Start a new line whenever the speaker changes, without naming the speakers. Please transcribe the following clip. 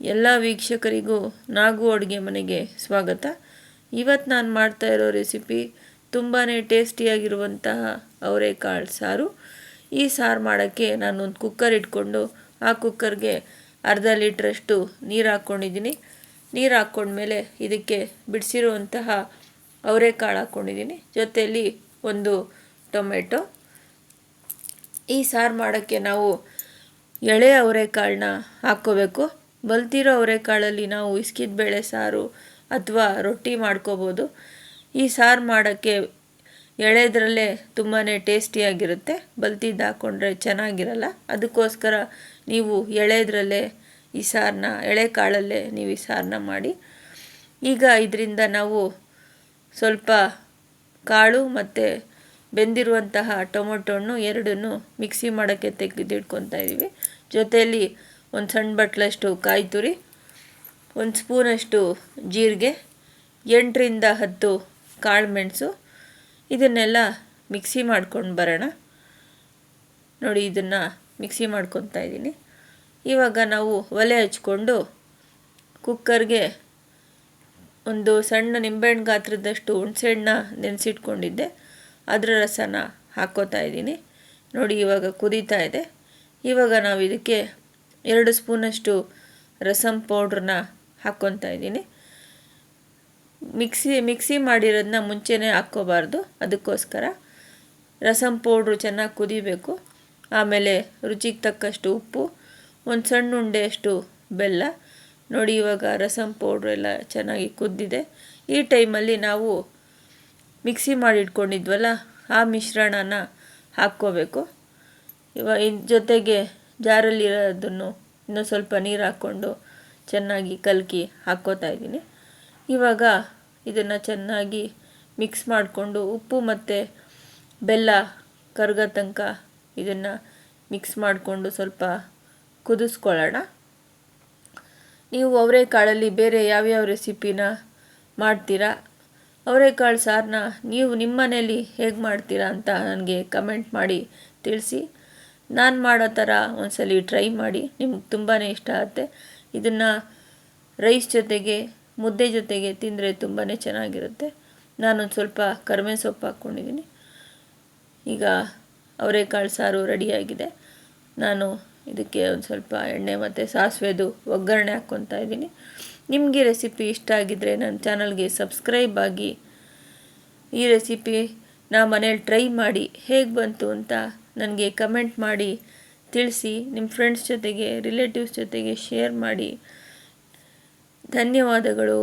ಎಲ್ಲ ವೀಕ್ಷಕರಿಗೂ ನಾಗು ಅಡುಗೆ ಮನೆಗೆ ಸ್ವಾಗತ. ಇವತ್ತು ನಾನು ಮಾಡ್ತಾ ಇರೋ ರೆಸಿಪಿ ತುಂಬಾ ಟೇಸ್ಟಿಯಾಗಿರುವಂತಹ ಅವರೆಕಾಳು ಸಾರು. ಈ ಸಾರು ಮಾಡೋಕ್ಕೆ ನಾನು ಒಂದು ಕುಕ್ಕರ್ ಇಟ್ಕೊಂಡು ಆ ಕುಕ್ಕರ್ಗೆ ಅರ್ಧ ಲೀಟ್ರಷ್ಟು ನೀರು ಹಾಕ್ಕೊಂಡಿದ್ದೀನಿ ನೀರು ಹಾಕ್ಕೊಂಡ್ಮೇಲೆ ಇದಕ್ಕೆ ಬಿಡಿಸಿರುವಂತಹ ಅವರೆಕಾಳು ಹಾಕ್ಕೊಂಡಿದ್ದೀನಿ ಜೊತೆಯಲ್ಲಿ ಒಂದು ಟೊಮೆಟೊ. ಈ ಸಾರು ಮಾಡೋಕ್ಕೆ ನಾವು ಎಳೆ ಅವರೆಕಾಳನ್ನ ಹಾಕ್ಕೋಬೇಕು. ಬಲ್ತಿರೋ ಅವರೆಕಾಳಲ್ಲಿ ನಾವು ಇಸ್ಕಿದ ಬೇಳೆ ಸಾರು ಅಥವಾ ರೊಟ್ಟಿ ಮಾಡ್ಕೋಬೋದು. ಈ ಸಾರು ಮಾಡೋಕ್ಕೆ ಎಳೆದ್ರಲ್ಲೇ ತುಂಬಾ ಟೇಸ್ಟಿಯಾಗಿರುತ್ತೆ. ಬಲ್ತಿದ್ದು ಹಾಕ್ಕೊಂಡ್ರೆ ಚೆನ್ನಾಗಿರಲ್ಲ. ಅದಕ್ಕೋಸ್ಕರ ನೀವು ಎಳೆದ್ರಲ್ಲೇ ಈ ಸಾರನ್ನ ಎಳೆ ಕಾಳಲ್ಲೇ ನೀವು ಈ ಸಾರನ್ನ ಮಾಡಿ. ಈಗ ಇದರಿಂದ ನಾವು ಸ್ವಲ್ಪ ಕಾಳು ಮತ್ತು ಬೆಂದಿರುವಂತಹ ಟೊಮೊಟೊಣ್ಣು ಎರಡನ್ನು ಮಿಕ್ಸಿ ಮಾಡೋಕ್ಕೆ ತೆಗೆದಿಟ್ಕೊತಾ ಇದ್ದೀವಿ. ಜೊತೆಯಲ್ಲಿ ಒಂದು ಸಣ್ಣ ಬಟ್ಲಷ್ಟು ಕಾಯಿ ತುರಿ, ಒಂದು ಸ್ಪೂನಷ್ಟು ಜೀರಿಗೆ, ಎಂಟರಿಂದ ಹತ್ತು ಕಾಳು ಮೆಣಸು. ಇದನ್ನೆಲ್ಲ ಮಿಕ್ಸಿ ಮಾಡ್ಕೊಂಡು ಬರೋಣ. ನೋಡಿ, ಇದನ್ನು ಮಿಕ್ಸಿ ಮಾಡ್ಕೊತಾ ಇದ್ದೀನಿ. ಇವಾಗ ನಾವು ಒಲೆ ಹಚ್ಕೊಂಡು ಕುಕ್ಕರ್ಗೆ ಒಂದು ಸಣ್ಣ ನಿಂಬೆಹಣ್ಣು ಗಾತ್ರದಷ್ಟು ಹುಣಸೆಹಣ್ಣ ನೆನೆಸಿಟ್ಕೊಂಡಿದ್ದೆ. ಅದರ ರಸನ ಹಾಕೋತಾ ಇದ್ದೀನಿ. ನೋಡಿ, ಇವಾಗ ಕುದೀತಾ ಇದೆ. ಇವಾಗ ನಾವು ಇದಕ್ಕೆ ಎರಡು ಸ್ಪೂನಷ್ಟು ರಸಮ್ ಪೌಡ್ರನ್ನ ಹಾಕ್ಕೊತಾ ಇದ್ದೀನಿ. ಮಿಕ್ಸಿ ಮಿಕ್ಸಿ ಮಾಡಿರೋದನ್ನ ಮುಂಚೆನೇ ಹಾಕ್ಕೋಬಾರ್ದು. ಅದಕ್ಕೋಸ್ಕರ ರಸಮ್ ಪೌಡ್ರು ಚೆನ್ನಾಗಿ ಕುದಿಬೇಕು. ಆಮೇಲೆ ರುಚಿಗೆ ತಕ್ಕಷ್ಟು ಉಪ್ಪು, ಒಂದು ಸಣ್ಣ ಉಂಡೆಯಷ್ಟು ಬೆಲ್ಲ. ನೋಡಿ, ಇವಾಗ ರಸಂ ಪೌಡ್ರು ಎಲ್ಲ ಚೆನ್ನಾಗಿ ಕುದ್ದಿದೆ. ಈ ಟೈಮಲ್ಲಿ ನಾವು ಮಿಕ್ಸಿ ಮಾಡಿಟ್ಕೊಂಡಿದ್ವಲ್ಲ, ಆ ಮಿಶ್ರಣನ ಹಾಕ್ಕೋಬೇಕು. ಇದ್ರ ಜೊತೆಗೆ ಜಾರಲ್ಲಿರೋದನ್ನು ಇನ್ನೂ ಸ್ವಲ್ಪ ನೀರು ಹಾಕ್ಕೊಂಡು ಚೆನ್ನಾಗಿ ಕಲಕಿ ಹಾಕ್ಕೋತಾ ಇದ್ದೀನಿ. ಇವಾಗ ಇದನ್ನು ಚೆನ್ನಾಗಿ ಮಿಕ್ಸ್ ಮಾಡಿಕೊಂಡು ಉಪ್ಪು ಮತ್ತು ಬೆಲ್ಲ, ಕರ್ಗೋ ತನಕ ಇದನ್ನು ಮಿಕ್ಸ್ ಮಾಡಿಕೊಂಡು ಸ್ವಲ್ಪ ಕುದಿಸ್ಕೊಳ್ಳೋಣ. ನೀವು ಅವರೆಕಾಳಲ್ಲಿ ಬೇರೆ ಯಾವ್ಯಾವ ರೆಸಿಪಿನ ಮಾಡ್ತೀರಾ? ಅವರೆಕಾಳು ಸಾರನ್ನ ನೀವು ನಿಮ್ಮ ಮನೇಲಿ ಹೇಗೆ ಮಾಡ್ತೀರಾ ಅಂತ ನನಗೆ ಕಮೆಂಟ್ ಮಾಡಿ ತಿಳಿಸಿ. ನಾನು ಮಾಡೋ ಥರ ಒಂದ್ಸಲಿ ಟ್ರೈ ಮಾಡಿ, ನಿಮ್ಗೆ ತುಂಬಾ ಇಷ್ಟ ಆಗುತ್ತೆ ಇದನ್ನು ರೈಸ್ ಜೊತೆಗೆ, ಮುದ್ದೆ ಜೊತೆಗೆ ತಿಂದರೆ ತುಂಬಾ ಚೆನ್ನಾಗಿರುತ್ತೆ. ನಾನೊಂದು ಸ್ವಲ್ಪ ಕರಿಬೇವು ಸೊಪ್ಪು ಹಾಕ್ಕೊಂಡಿದ್ದೀನಿ ಈಗ ಅವರೆಕಾಳು ಸಾರು ರೆಡಿಯಾಗಿದೆ. ನಾನು ಇದಕ್ಕೆ ಒಂದು ಸ್ವಲ್ಪ ಎಣ್ಣೆ ಮತ್ತು ಸಾಸಿವೆದು ಒಗ್ಗರಣೆ ಹಾಕ್ಕೊತಾ ಇದ್ದೀನಿ. ನಿಮಗೆ ರೆಸಿಪಿ ಇಷ್ಟ ಆಗಿದ್ದರೆ ನನ್ನ ಚಾನಲ್ಗೆ ಸಬ್ಸ್ಕ್ರೈಬ್ ಆಗಿ. ಈ ರೆಸಿಪಿ ನಾ ಮನೇಲಿ ಟ್ರೈ ಮಾಡಿ ಹೇಗೆ ಬಂತು ಅಂತ ನನಗೆ ಕಮೆಂಟ್ ಮಾಡಿ, ತಿಳಿಸಿ ನಿಮ್ಮ ಫ್ರೆಂಡ್ಸ್ ಜೊತೆಗೆ ರಿಲೇಟಿವ್ಸ್ ಜೊತೆಗೆ ಶೇರ್ ಮಾಡಿ. ಧನ್ಯವಾದಗಳು.